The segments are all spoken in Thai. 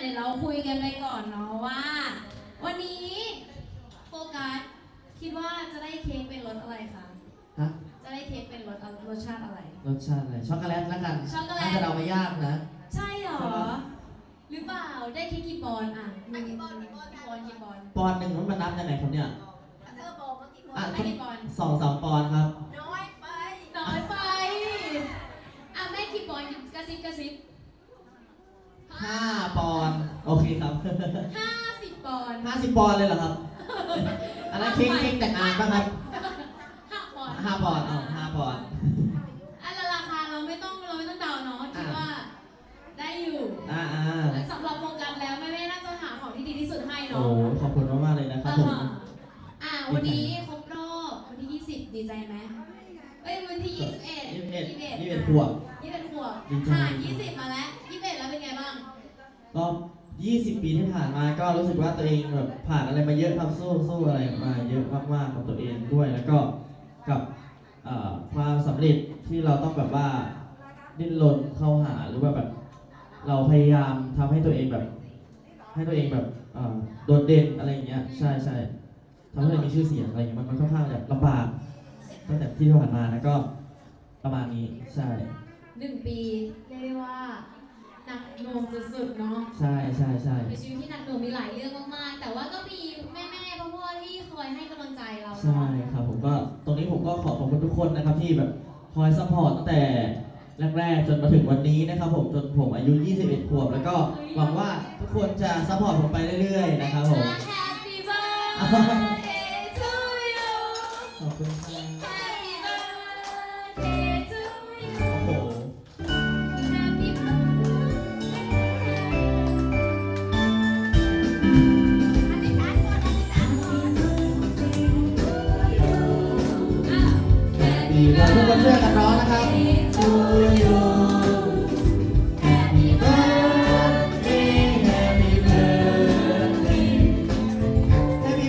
เดี๋ยวเราคุยกันไปก่อนเนาะว่า วันนี้โฟกัสคิดว่าจะได้เค้กเป็นรสอะไรคะ ฮะจะได้เค้กเป็นรสรสชาติอะไร รสชาติอะไรช็อกโกแลตแล้วกันช็อกโกแลต น่าจะเราไม่ยากนะ ใช่เหรอใช่ปะหรือเปล่า ได้เค้กกี่ปอนด์อะกี่ปอนด์ กี่ปอนด์กี่ปอนด์ ปอนด์หนึ่งมันมานับยังไงครับเนี่ย เธอบอกเมื่อกี้อะได้กี่ปอนด์ สองสามปอนด์ครับ น้อยไปน้อยไป อะแม่กี่ปอนด์กระซิบกระซิบ ห้าปอนด์โอเคครับห้าสิบปอนด์ห้าสิบปอนด์เลยเหรอครับ อันนั้นเค้กเค้กแต่งงานป่ะครับห้าปอนด์ห้าปอนด์อ๋อห้าปอนด์อันละราคาเราไม่ต้องเราไม่ต้องเดาเนาะคิดว่าได้อยู่อ่าอ่าสำหรับโฟกัสแล้วแม่แม่ๆน่าจะหาของที่ดีที่สุดให้โอ้เนาะขอบคุณมากๆเลยนะครับผมอ่าอ่าวันนี้ครบรอบวันที่ 20 ดีใจไหมเอ้ยวันที่ 21ยี่สิบเอ็ด21ยี่สิบเอ็ดขวบ21ขวบดีใจผ่าน20มาแล้ว 21 แล้วเป็นไงบ้าง ก็ยี่สิบปีที่ผ่านมาก็รู้สึกว่าตัวเองแบบผ่านอะไรมาเยอะครับสู้สู้อะไรมาเยอะมากๆกับตัวเองด้วย แล้วก็กับเอ่อความสำเร็จที่เราต้องแบบว่าดิ้นรนเข้าหาหรือว่าแบบ เราพยายามทำให้ตัวเองแบบ ให้ตัวเองแบบเอ่อโดดเด่นอะไรอย่างเงี้ยใช่ใช่ทำให้ตัวเองมีชื่อเสียงอะไรอย่างเงี้ยมันมันค่อนข้างแบบลำบากตั้งแต่ที่ผ่านมาแล้วก็ประมาณนี้ใช่1ปีเรียกได้ว่า หนักหน่วงสุดๆเนาะใช่ใช่ใช่เป็นชีวิตที่หนักหน่วงมีหลายเรื่องมากๆ แต่ว่าก็มีแม่ๆพ่อๆที่คอยให้กำลังใจเราใช่เนาะครับผมก็ตรงนี้ผมก็ขอขอบคุณทุกคนนะครับที่แบบคอยซัพพอร์ตตั้งแต่แรกๆจนมาถึงวันนี้นะครับผมจนผมอายุ 21 ขวบ แล้วก็หวังว่าทุกคนจะซัพพอร์ตผมไปเรื่อยๆนะครับผม Happy birthday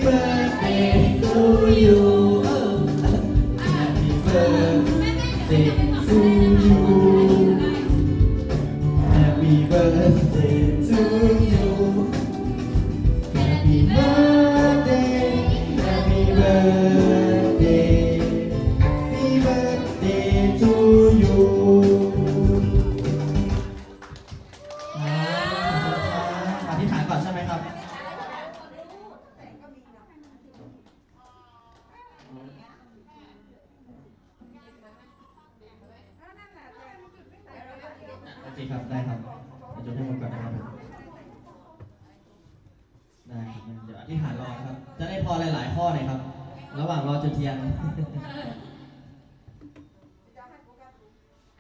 birthday to you โอเคครับได้ครับเดี๋ยวจะให้หมดก่อนนะครับผมได้ครับเดี๋ยวอธิษฐานรอนะครับ จะได้พอหลาย ๆ ข้อหน่อยครับ ระหว่างรอจุดเทียน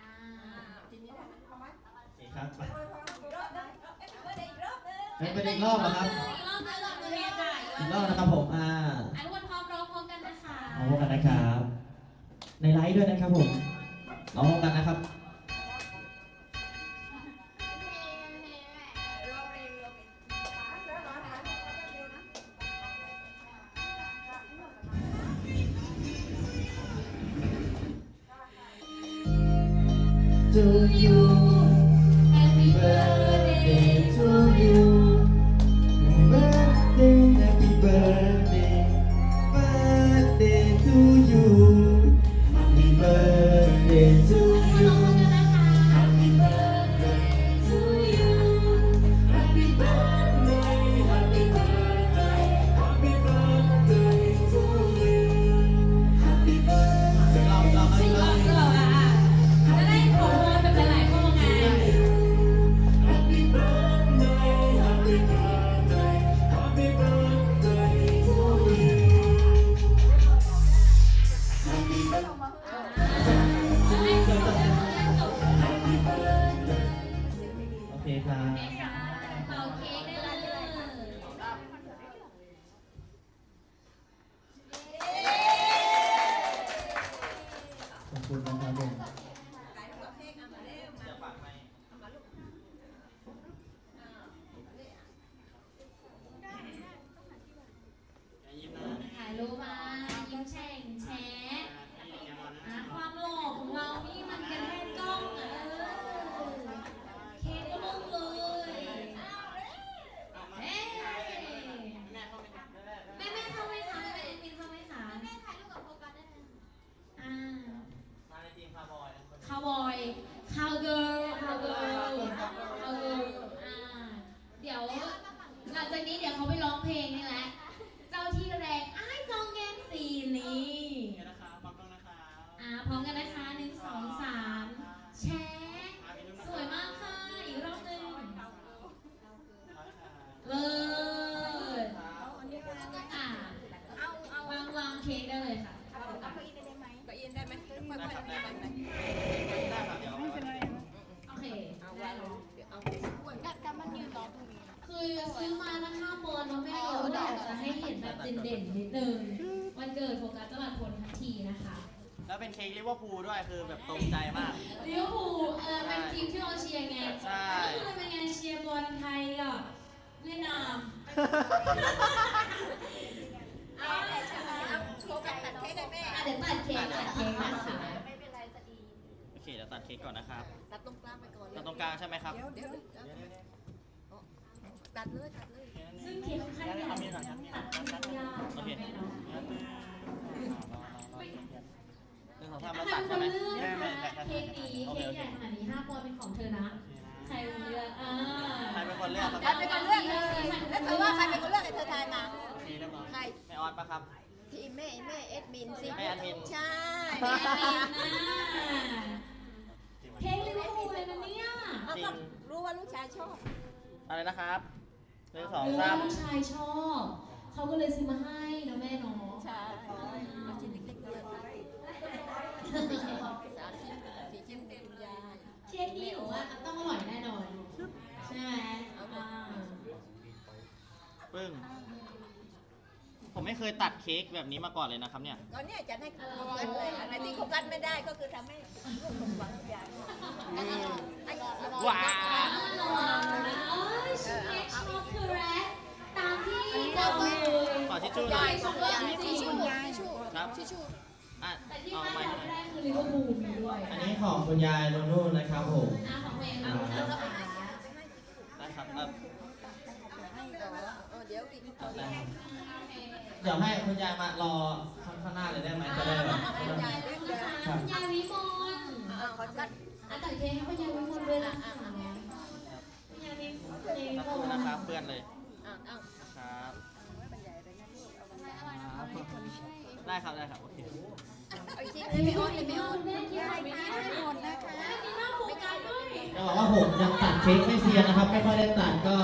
อ่าโอเคครับไปรอบนึงเอ้ยเมื่อใดอีกรอบนึงให้เป็นอีกรอบเหรอครับ อีกรอบนึงรอบนึงเลยค่ะอีกรอบนะครับผมอ่าอะทุกคนพร้อมร้องพร้อมกันนะคะเอาพบกันนะครับ ในไลฟ์ด้วยนะครับผมเราพบกันนะครับ do you ขอบคุ แบบเด่นๆนิดนึงวันเกิดโฟกัสตลาดพลทันทีนะคะแล้วเป็นเค้กลิเวอร์พูลด้วยคือแบบตรงใจมาก ลิเวอร์พูลเออเป็นทีมที่เราเชียร์ไงใช่ ก็คือเป็นไงเชียร์บอลไทยกับเวียดนามเอาโชว์กับตัดเค้กให้แม่อะเดี๋ยวตัดเค้กตัดเค้กนะคะไม่เป็นไรจะดีโอเคเดี๋ยวตัดเค้กก่อนนะครับ ตัดตรงกลางไปก่อนตัดตรงกลางใช่ไหมครับ เดี๋ยวเดี๋ยวอ๋อ ตัดเลยตัดเลยซึ่งเค้กค่อนข้างใหญ่ตัดค่อนข้างยากโอเคแม่เนาะหนึ่งสองสามใครแล้วตัดเป็ใช่นไหคมนเลือกเค้กนี้เค้กใหญ่ขนาดนี้ห้าปอนด์เป็นของเธอนะใครเป็นคนเลือกอ่าใครเป็นคนเลือกครับใครเป็นคนเลือกแล้วเธอว่าใครเป็นคนเลือกให้เธอทายมาโอเคเรียบร้อยใครไม่ออนปะครับทีมแม่แม่เอ็ดมินสิแม่แอดมินใช่แม่เป็นนะเค้กลิเวอร์พูลเลยนะเนี่ยเอาก็รู้ว่าลูกชายชอบ อะไรนะครับ หนึ่งสองหรือสาว่ามลูกชายชอบ เขาก็เลยซื้อมาให้นะแม่เนาะใช่เอาชิ้นเล็กๆเลยสามชิ้นสี่ชิ้นเป็นคุณยายเค้กนี้หนูว่าต้องอร่อยแน่นอนใช่ไหมอ่าปึ้งผมไม่เคยตัดเค้กแบบนี้มาก่อนเลยนะครับเนี่ยก็เนี่ยจะให้โฟกัสเลยอันที่โฟกัสไม่ได้ก็คือทำให้ลูกสมหวังยายให้ว้าอ่าว ระวังนะเอ้ยชิเค้กช็อกโกแลตตามที่บอกเลย ขอทิชชู่หน่อย ช็อกโกแลตจริง ครับอะแต่ที่เอาแม่ไม้จำให้หน่ได้อยคือลิเวอร์พูลมีด้วยอันนี้ของคุณยายโนนู่นะครับผม อะของเมย์อ่าเอาแล้วก็ได้ครับเอ่อให้ต่อเออเดี๋ยวอีกได้ครับเดี๋ยวให้คุณยายมารอข้างหน้าเลยได้ไหมจะได้แบบคุณยายเรียกเลยครับคุณยายวิมลอ่าขอตัดอะตัดเค้กให้คุณยายวิมลด้วยนะคะคุณยายวิมลคุณยายวิสักมครู่ลนะครับเพื่อนเลย อ่าอ่าครับ ครับได้ครับโอเคเอาอีกทีเลยไม่อ้อนเลยไม่อ้อนแม่ยิ้มหน่อยไม่ได้หมดนะคะแม่มีหน้าโฟกัสด้วยจะบอกว่าผมยังตัดเค้กไม่เซียนนะครับ ไม่ค่อยได้ตัดก็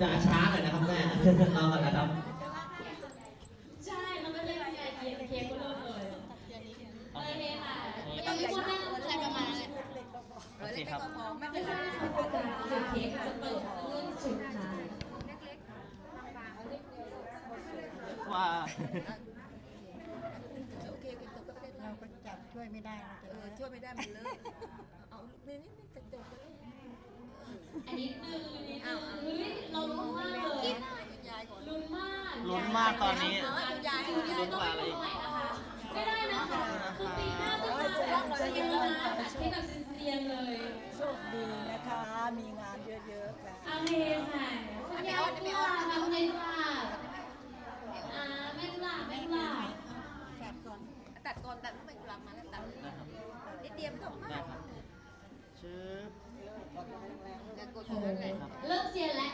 จะช้าหน่อยนะครับแม่รอก่อนนะครับใช่เราไม่ได้คุณยายเค้กเค้กก็เริ่มเลยโอเคค่ะไม่ไม่ต้ต้อองงใหญ่พูดมากแม่เลยใช่ประมาณนั้นเล็กๆก็พอไม่ไม่เป็นไรใช่ค่ะเดี๋ยวเค้กจะเปิดเรื่องสุดท้ายว่า โอเคโอเคจบก็เป็นเราก็จับ ช่วยไม่ได้เออช่วยไม่ได้มันเลอะเอานี่นี่นี่จะจบแล้วอันนี้หนึ่งนิดนึงเฮ้ยเราลุ้นมากเลยคุณยายก่อนลุ้นมากลุ้นมากตอนนี้คุณยายคุคุณณยายยายต้องไปดูใหม่นะคะไม่ได้นะคะคือปีหน้าต้องมาแบบเซียนนะแบบที่แบบเซียนๆเลยโชคดีนะคะ มีงานเยอะๆค่ะโอเคค่ะคุณยายกุหลาบค่ะคุณยายกุหลาบอ่าแม่กุหลาบแม่กุหลาบ จัดก่อน ตัดก่อนตัดไม่กลับมาแล้วตัดได้ครับนิดเดียวไม่ต้องมาได้กครับชืบอย่ากดอโอ้ย่างโหนั้นเลยเริ่มเซียนแล้ว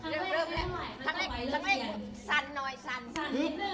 ครั้งเริ่มแรกเริ่มไม่แล้วเท่าไหร่ครั้ทั้งงต่แรอกไปเริ่ทั้มงแรเซีกยนสั่นหน่อยสั่นสั่นนิดนึงเอออ่า